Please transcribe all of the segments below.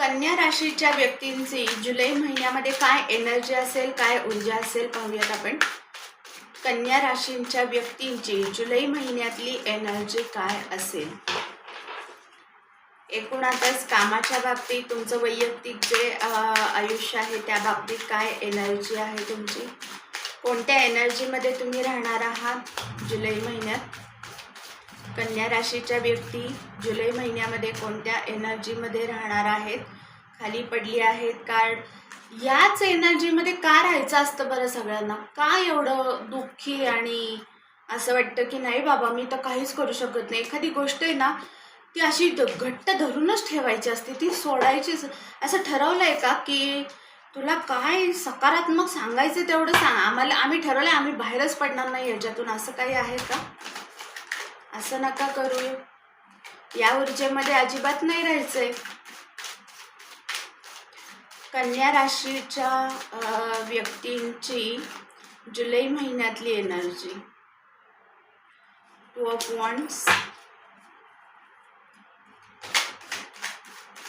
कन्या राशीच्या व्यक्तींची जुलै महिन्यामध्ये काय एनर्जी असेल काय ऊर्जा असेल पाहूयात आपण. कन्या राशींच्या व्यक्तींची जुलै महिन्यातली एनर्जी काय असेल? एकूणातच कामाच्या बाबतीत तुमचं वैयक्तिक जे आयुष्य आहे त्या बाबतीत काय एनर्जी आहे तुमची? कोणत्या एनर्जीमध्ये तुम्ही राहणार आहात जुलै महिन्यात? कन्या राशीच्या व्यक्ती जुलै महिन्यामध्ये कोणत्या एनर्जीमध्ये राहणार आहेत? खाली पडली आहेत कार्ड. याच एनर्जीमध्ये का राहायचं असतं बरं सगळ्यांना? का एवढं दुःखी आणि असं वाटतं की नाही बाबा मी तर काहीच करू शकत नाही. एखादी गोष्ट आहे ना ती अशी द- घट्ट धरूनच ठेवायची असते. ती सोडायचीच असं ठरवलं आहे का की तुला काय सकारात्मक सांगायचं तेवढं सांग. आम्हाला आम्ही ठरवलं आम्ही बाहेरच पडणार नाही याच्यातून. असं काही आहे का? असं नका करू. या ऊर्जेमध्ये अजिबात नाही राहायचंय. कन्या राशीच्या व्यक्तींची जुलै महिन्यातली एनर्जी टू ऑफ वॉन्ट्स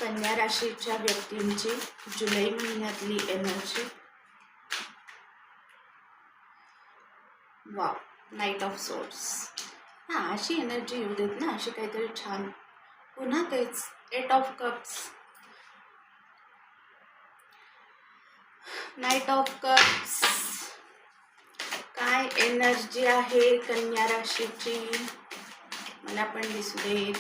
कन्या राशीच्या व्यक्तींची जुलै महिन्यातली एनर्जी वाव नाईट ऑफ सोर्स हां अशी एनर्जी येऊ देत ना अशी काहीतरी छान. पुन्हा तेच eight of cups knight of cups काय एनर्जी आहे कन्या राशीची? मला पण दिसू देत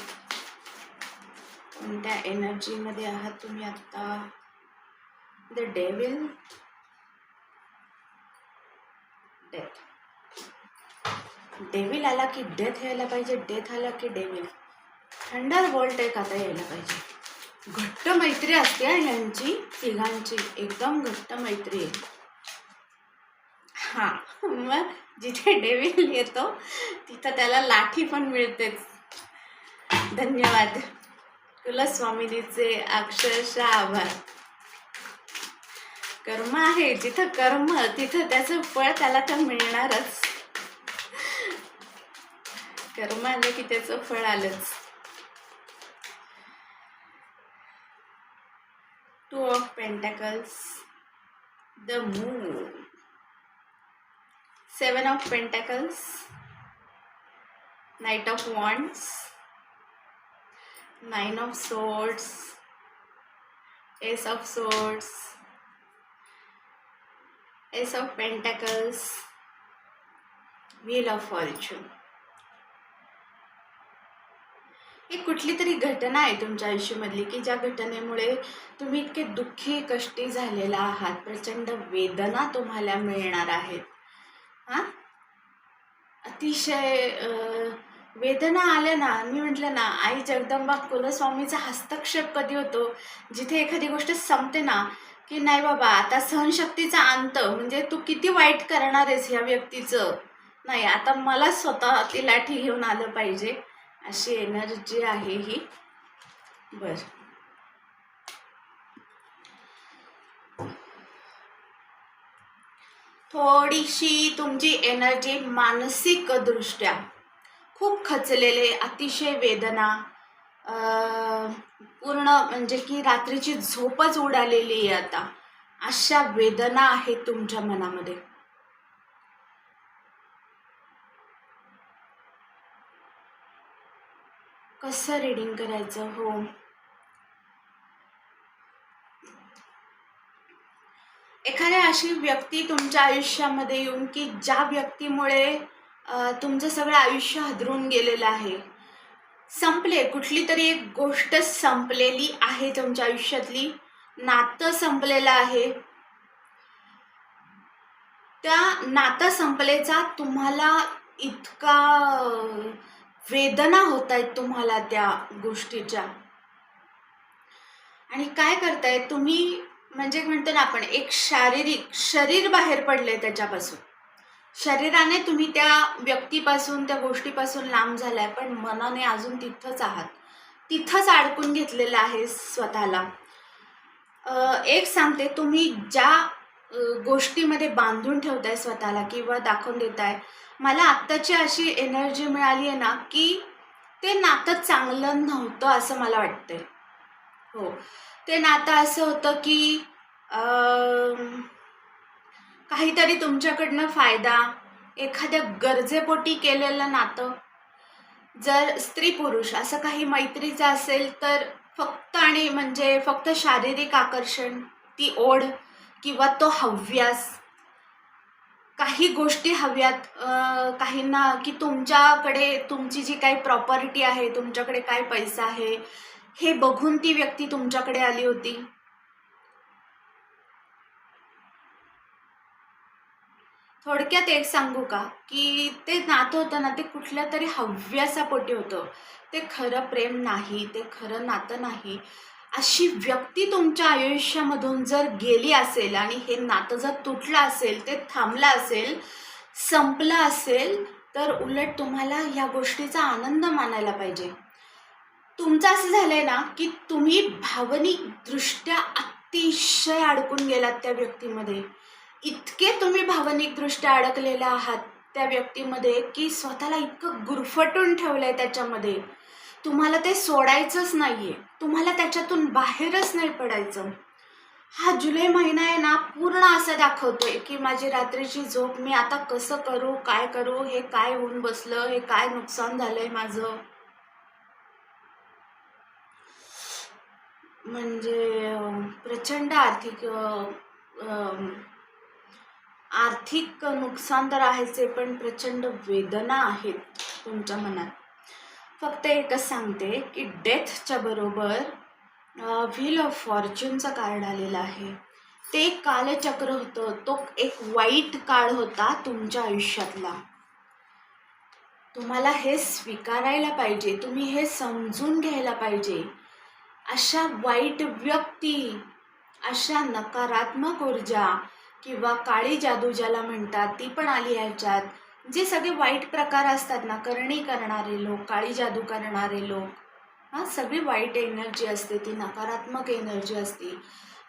कोणत्या एनर्जीमध्ये आहात तुम्ही आत्ता? द डेविल डेथ डेविल आला की डेथ यायला पाहिजे डेथ आला की डेविल थंडर बोल्ट एक आता यायला पाहिजे. घट्ट मैत्री असते हा ह्यांची तिघांची. एकदम घट्ट मैत्री आहे. हां मग जिथे डेविल येतो तिथं त्याला लाठी पण मिळतेच. धन्यवाद. कुलस्वामिनीचे अक्षरशः आभार. कर्म आहे जिथं कर्म तिथं त्याचं फळ त्याला तर मिळणारच. कर्म आलं की त्याचं फळ आलंच. Two of pentacles the moon seven of pentacles knight of wands nine of swords ace of swords ace of pentacles wheel of fortune ही कुठली तरी घटना आहे तुमच्या आयुष्यामधली की ज्या घटनेमुळे तुम्ही इतके दुःखी कष्टी झालेला आहात? प्रचंड वेदना तुम्हाला मिळणार आहेत. हां? अतिशय वेदना आल्या ना मी म्हटलं ना आई जगदंबा कुलस्वामीचा हस्तक्षेप कधी होतो? जिथे एखादी गोष्ट संपते ना की नाही बाबा आता सहनशक्तीचा अंत म्हणजे तू किती वाईट करणार आहेस ह्या व्यक्तीचं? नाही आता मला स्वतः ती लाठी घेऊन आलं पाहिजे. अशी एनर्जी आहे ही. बर. थोडीशी तुमची एनर्जी मानसिकदृष्ट्या खूप खचलेले अतिशय वेदना पूर्ण म्हणजे की रात्रीची झोपच उडालेली आहे आता. अशा वेदना आहेत तुमच्या मनामध्ये. कसं रीडिंग करायचं? हो. एखाद्या अशी व्यक्ती तुमच्या आयुष्यामध्ये येऊन की ज्या व्यक्तीमुळे तुमचं सगळं आयुष्य हदरून गेलेलं आहे संपले कुठली तरी एक गोष्ट संपलेली आहे तुमच्या आयुष्यातली नातं संपलेलं आहे त्या नातं संपलेचा तुम्हाला इतका वेदना होत आहेत तुम्हाला त्या गोष्टीच्या. आणि काय करताय? तुम्ही म्हणजे म्हणतो ना आपण एक शारीरिक शरीर बाहेर पडले त्याच्यापासून. शरीराने तुम्ही त्या व्यक्तीपासून त्या गोष्टीपासून लांब झालाय पण मनाने अजून तिथंच आहात. तिथंच अडकून घेतलेलं आहे स्वतःला. एक सांगते तुम्ही ज्या गोष्टीमध्ये बांधून ठेवताय स्वतःला किंवा दाखवून देताय मला आत्ताची अशी एनर्जी मिळाली आहे ना की ते नातं चांगलं नव्हतं असं मला वाटतंय. हो. ते नातं असं होतं की काहीतरी तुमच्याकडनं फायदा एखाद्या गरजेपोटी केलेलं नातं. जर स्त्री पुरुष असं काही मैत्रीचं असेल तर फक्त आणि म्हणजे फक्त शारीरिक आकर्षण ती ओढ किंवा तो हव्यास काही गोष्टी हव्यात काहींना की तुमच्याकडे तुमची जी काही प्रॉपर्टी आहे तुमच्याकडे काय पैसा आहे हे बघून ती व्यक्ती तुमच्याकडे आली होती? थोडक्यात एक सांगू का? की ते नातं होतं ना ते कुठल्या तरी हव्यासापोटी होतं. ते खरं प्रेम नाही ते खरं नातं नाही. अशी व्यक्ती तुमच्या आयुष्यामधून जर गेली असेल आणि हे नातं जर तुटलं असेल ते थांबलं असेल संपलं असेल तर उलट तुम्हाला ह्या गोष्टीचा आनंद मानायला पाहिजे. तुमचं असं झालं आहे ना की तुम्ही भावनिकदृष्ट्या अतिशय अडकून गेलात त्या व्यक्तीमध्ये. इतके तुम्ही भावनिकदृष्ट्या अडकलेला आहात त्या व्यक्तीमध्ये की स्वतःला इतकं गुरफटून ठेवलं आहे त्याच्यामध्ये. तुम्हाला ते सोडायचंच नाहीये. तुम्हाला त्याच्यातून बाहेरच नाही पडायचं. हा जुलै महिना आहे ना पूर्ण असं दाखवतोय की माझी रात्रीची झोप मी आता कसं करू काय करू हे काय होऊन बसलं हे काय नुकसान झालंय माझं? म्हणजे प्रचंड आर्थिक आर्थिक नुकसान तर आहेच आहे पण प्रचंड वेदना आहेत तुमच्या मनात. फक्त एकच सांगते की डेथच्या बरोबर व्हील ऑफ फॉर्च्यूनचं कार्ड आलेलं आहे. ते एक कालचक्र होतं. तो एक वाईट काळ होता तुमच्या आयुष्यातला. तुम्हाला हे स्वीकारायला पाहिजे. तुम्ही हे समजून घ्यायला पाहिजे. अशा वाईट व्यक्ती अशा नकारात्मक ऊर्जा किंवा काळी जादू ज्याला म्हणतात ती पण आली ह्याच्यात. जे सगळे वाईट प्रकार असतात ना करणी करणारे लोक काळी जादू करणारे लोक हां सगळी वाईट एनर्जी असते ती नकारात्मक एनर्जी असते.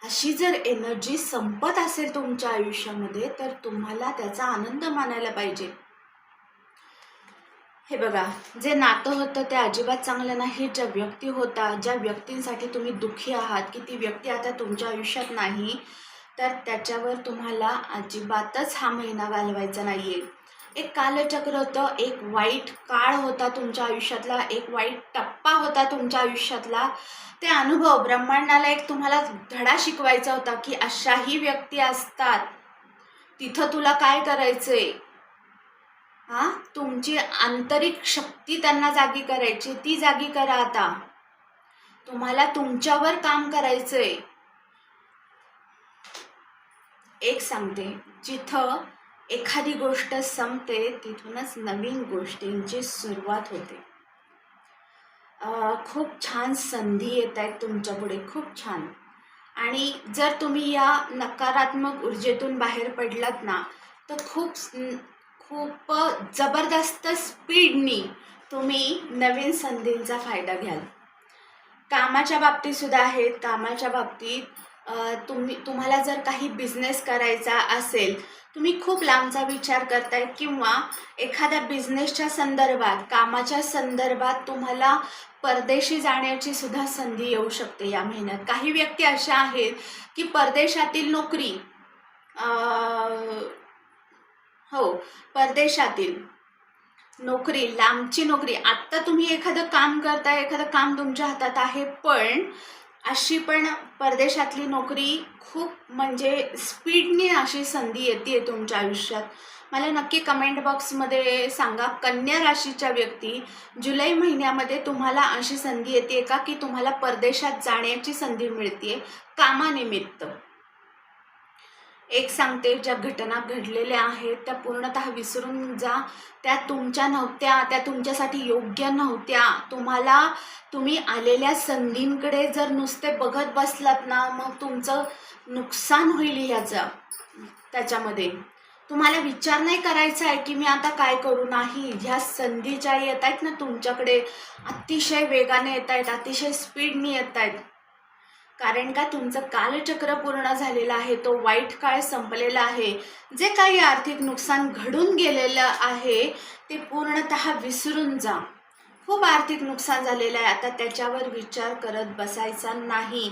अशी जर एनर्जी संपत असेल तुमच्या आयुष्यामध्ये तर तुम्हाला त्याचा आनंद मानायला पाहिजे. हे बघा जे नातं होतं ते अजिबात चांगलं नाही ज्या व्यक्ती होता ज्या व्यक्तींसाठी तुम्ही दुःखी आहात की ती व्यक्ती आता तुमच्या आयुष्यात नाही तर त्याच्यावर तुम्हाला अजिबातच हा महिना घालवायचा नाही आहे एक कालचक्र होतं एक वाईट काळ होता तुमच्या आयुष्यातला एक वाईट टप्पा होता तुमच्या आयुष्यातला. ते अनुभव ब्रह्मांडाला एक तुम्हाला धडा शिकवायचा होता की अशाही व्यक्ती असतात. तिथं तुला काय करायचंय? हा? तुमची आंतरिक शक्ती त्यांना जागी करायची ती जागी करा आता. तुम्हाला तुमच्यावर काम करायचंय. एक सांगते जिथं एखादी गोष्ट संपते तिथूनच नवीन गोष्टींची सुरुवात होते. खूप छान संधी येत आहेत तुमच्यापुढे खूप छान. आणि जर तुम्ही या नकारात्मक ऊर्जेतून बाहेर पडलात ना तर खूप खूप जबरदस्त स्पीडनी तुम्ही नवीन संधींचा फायदा घ्याल. कामाच्या बाबतीत सुद्धा आहेत कामाच्या बाबतीत तुम्ही तुम्हाला जर काही बिझनेस करायचा असेल तुम्ही खूप लांबचा विचार करताय किंवा एखाद्या बिझनेसच्या संदर्भात कामाच्या संदर्भात तुम्हाला परदेशी जाण्याची सुद्धा संधी येऊ शकते या महिन्यात काही व्यक्ती अशा आहेत की परदेशातील नोकरी हो परदेशातील नोकरी लांबची नोकरी. आत्ता तुम्ही एखादं काम करताय एखादं काम तुमच्या हातात आहे पण अशी पण परदेशातली नोकरी खूप म्हणजे स्पीडने अशी संधी येते आहे तुमच्या आयुष्यात. मला नक्की कमेंट बॉक्समध्ये सांगा कन्या राशीच्या व्यक्ती जुलै महिन्यामध्ये तुम्हाला अशी संधी येते का? की तुम्हाला परदेशात जाण्याची संधी मिळते कामानिमित्त? एक सांगते ज्या घटना घडलेल्या आहेत त्या पूर्णतः विसरून जा. त्या तुमच्या नव्हत्या त्या तुमच्यासाठी योग्य नव्हत्या. तुम्हाला तुम्ही आलेल्या संधींकडे जर नुसते बघत बसलात ना मग तुमचं नुकसान होईल ह्याचं त्याच्यामध्ये. तुम्हाला विचार नाही करायचा आहे की मी आता काय करू? नाही ह्या संधी ज्या येत आहेत ना तुमच्याकडे अतिशय वेगाने येत आहेत अतिशय स्पीडने येत आहेत. कारण का तुमचं कालचक्र पूर्ण झालेलं आहे तो वाईट काळ संपलेला आहे. जे काही आर्थिक नुकसान घडून गेलेलं आहे ते पूर्णतः विसरून जा. खूप आर्थिक नुकसान झालेलं आहे आता त्याच्यावर विचार करत बसायचा नाही.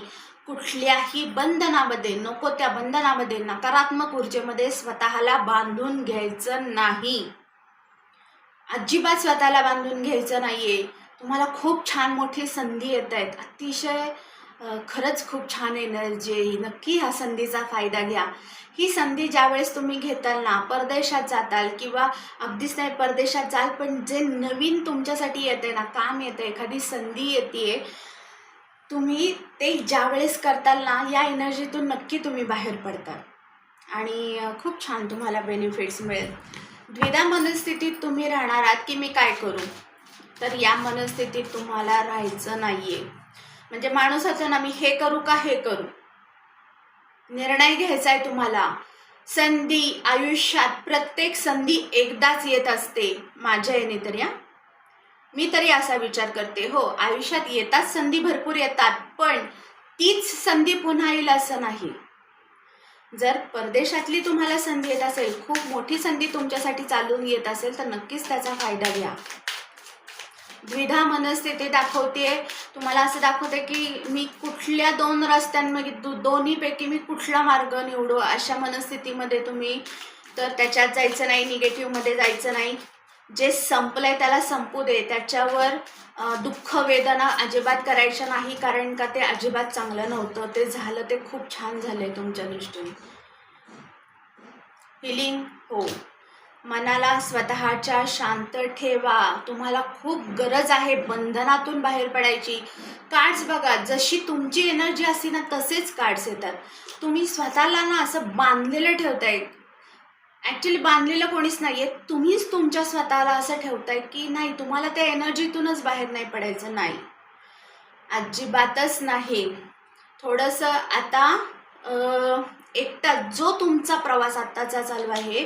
कुठल्याही बंधनामध्ये नको त्या बंधनामध्ये नकारात्मक ऊर्जेमध्ये स्वतःला बांधून घ्यायचं नाही. अजिबात स्वतःला बांधून घ्यायचं नाही आहे तुम्हाला खूप छान मोठी संधी येत आहेत. अतिशय खरंच खूप छान एनर्जी आहे नक्की ह्या संधीचा फायदा घ्या. ही संधी ज्यावेळेस तुम्ही घेताल ना परदेशात जाताल किंवा अगदीच नाही परदेशात जाल पण जे नवीन तुमच्यासाठी येते ना काम येतं एखादी संधी येते तुम्ही ते ज्यावेळेस करताल ना या एनर्जीतून नक्की तुम्ही बाहेर पडताल आणि खूप छान तुम्हाला बेनिफिट्स मिळेल. द्विधा मनस्थितीत तुम्ही राहणार आहात की मी काय करू? तर या मनस्थितीत तुम्हाला राहायचं नाही आहे म्हणजे माणूस होतो ना मी हे करू का हे करू? निर्णय घ्यायचा आहे तुम्हाला. संधी आयुष्यात प्रत्येक संधी एकदाच येत असते माझ्या येणे तर या मी तरी असा विचार करते हो आयुष्यात येतात संधी भरपूर येतात पण तीच संधी पुन्हा येईल असं नाही. जर परदेशातली तुम्हाला संधी येत असेल खूप मोठी संधी तुमच्यासाठी चालून येत असेल तर नक्कीच त्याचा फायदा घ्या. द्विधा मनस्थिती दाखवते तुम्हाला असं दाखवते की मी कुठल्या दोन रस्त्यांमध्ये दो दोन्हीपैकी मी कुठला मार्ग निवडू अशा मनस्थितीमध्ये तुम्ही तर त्याच्यात जायचं नाही निगेटिव्हमध्ये जायचं नाही. जे संपलंय त्याला संपू दे. त्याच्यावर दुःख वेदना अजिबात करायच्या नाही कारण का ते अजिबात चांगलं नव्हतं. ते झालं ते खूप छान झालंय तुमच्या दृष्टीने. हिलिंग हो. मनाला स्वतःच्या शांत ठेवा. तुम्हाला खूप गरज आहे बंधनातून बाहेर पडायची. कार्ड्स बघा जशी तुमची एनर्जी असते ना तसेच कार्ड्स येतात. तुम्ही स्वतःला ना असं बांधलेलं ठेवताय. ॲक्च्युली बांधलेलं कोणीच नाही आहे तुम्हीच तुमच्या स्वतःला असं ठेवताय की नाही तुम्हाला त्या एनर्जीतूनच बाहेर नाही पडायचं नाही. अजिबातच नाही. थोडंसं आता एकटा जो तुमचा प्रवास आत्ताचा चालू आहे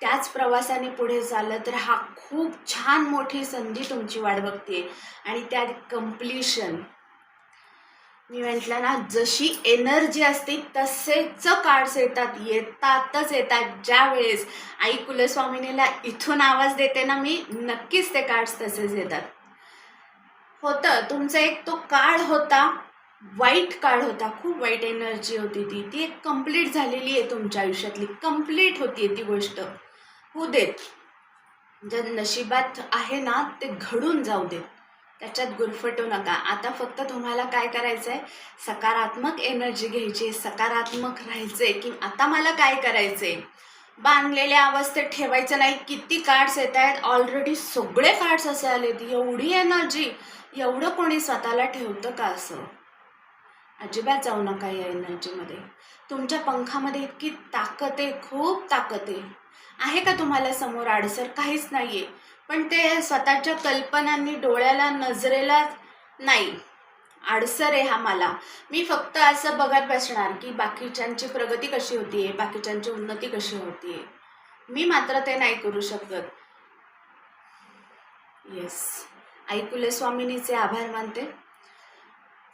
त्याच प्रवासाने पुढे चाललं तर हा खूप छान मोठी संधी तुमची वाट बघते आणि त्यात कम्प्लिशन मी म्हटलं ना जशी एनर्जी असते तसेच कार्ड्स येतात. येतातच येतात ज्या वेळेस आई कुलस्वामिनीला इथून आवाज देते ना मी नक्कीच ते कार्ड्स तसेच येतात. होतं. तुमचा एक तो कार्ड होता. वाईट कार्ड होता खूप वाईट एनर्जी होती ती. ती एक कंप्लीट झालेली आहे तुमच्या आयुष्यातली. कंप्लीट होती ती गोष्ट. होऊ देत. जर नशिबात आहे ना ते घडून जाऊ देत. त्याच्यात गुरफटू नका. आता फक्त तुम्हाला काय करायचं आहे सकारात्मक एनर्जी घ्यायची आहे सकारात्मक राहायचं आहे की आता मला काय करायचं आहे बांधलेल्या अवस्थेत ठेवायचं नाही. किती कार्ड्स येत आहेत? ऑलरेडी सगळे कार्ड्स असे आलेत. एवढी एनर्जी एवढं कोणी स्वतःला ठेवतं का असं? अजिबात जाऊ नका या एनर्जीमध्ये. तुमच्या पंखामध्ये इतकी ताकद आहे खूप ताकद आहे. आहे का तुम्हाला समोर आडसर? काहीच नाही आहे पण ते स्वतःच्या कल्पनांनी डोळ्याला नजरेला नाही. आडसर आहे हा मला. मी फक्त असं बघत बसणार की बाकीच्यांची प्रगती कशी होतीये बाकीच्यांची उन्नती कशी होतीये. मी मात्र ते नाही करू शकत. येस ऐकुले स्वामिनीचे आभार मानते.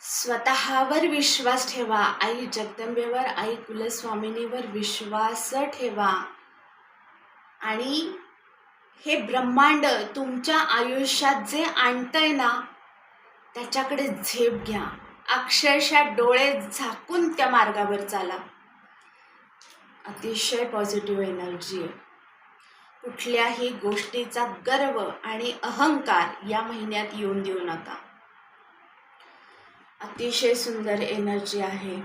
स्वतःवर विश्वास ठेवा. आई जगदंबेवर आई कुलस्वामिनीवर विश्वास ठेवा. आणि हे ब्रह्मांड तुमच्या आयुष्यात जे आणतंय ना त्याच्याकडे झेप घ्या. अक्षरशः डोळे झाकून त्या मार्गावर चाला. अतिशय पॉझिटिव्ह एनर्जी आहे. कुठल्याही गोष्टीचा गर्व आणि अहंकार या महिन्यात येऊन देऊ नका. अतिशय सुंदर एनर्जी आहे.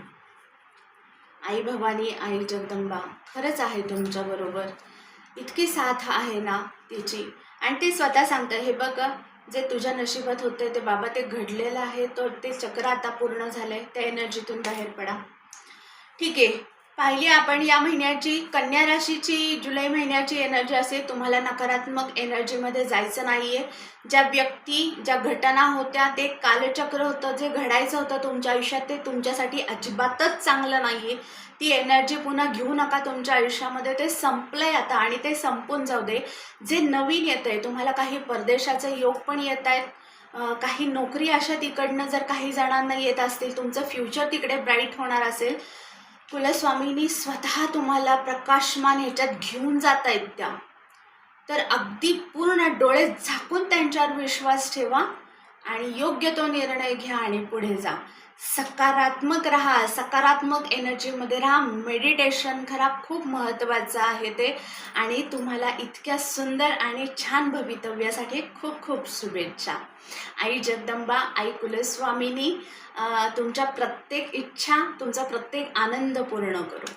आई भवानी आई जगदंबा खरंच आहे तुमच्याबरोबर इतकी साथ आहे ना तिची. आणि ते स्वतः सांगतं हे बघ जे तुझ्या नशिबात होते ते बाबा ते घडलेलं आहे तर ते चक्र आता पूर्ण झालं आहे त्या एनर्जीतून बाहेर पडा. ठीक आहे. पाहिली आपण या महिन्याची कन्या राशीची जुलै महिन्याची एनर्जी असेल तुम्हाला नकारात्मक एनर्जीमध्ये जायचं नाही आहे ज्या व्यक्ती ज्या घटना होत्या ते कालचक्र होतं जे घडायचं होतं तुमच्या आयुष्यात ते तुमच्यासाठी अजिबातच चांगलं नाही आहे ती एनर्जी पुन्हा घेऊ नका तुमच्या आयुष्यामध्ये ते संपलंय आता आणि ते संपून जाऊ दे. जे नवीन येत आहे तुम्हाला काही परदेशाचे योग पण येत आहेत काही नोकरी अशा तिकडनं जर काही जणांना येत असतील तुमचं फ्युचर तिकडे ब्राईट होणार असेल कुलस्वामींनी स्वतः तुम्हाला प्रकाशमान ह्याच्यात घेऊन जात आहेत त्या तर अगदी पूर्ण डोळे झाकून त्यांच्यावर विश्वास ठेवा आणि योग्य तो निर्णय घ्या आणि पुढे जा. सकारात्मक राहा सकारात्मक एनर्जीमध्ये राहा. मेडिटेशन खरा खूप महत्त्वाचं आहे ते. आणि तुम्हाला इतक्या सुंदर आणि छान भवितव्यासाठी खूप खूप शुभेच्छा. आई जगदंबा आई कुलस्वामिनी तुमच्या प्रत्येक इच्छा तुमचा प्रत्येक आनंद पूर्ण करू.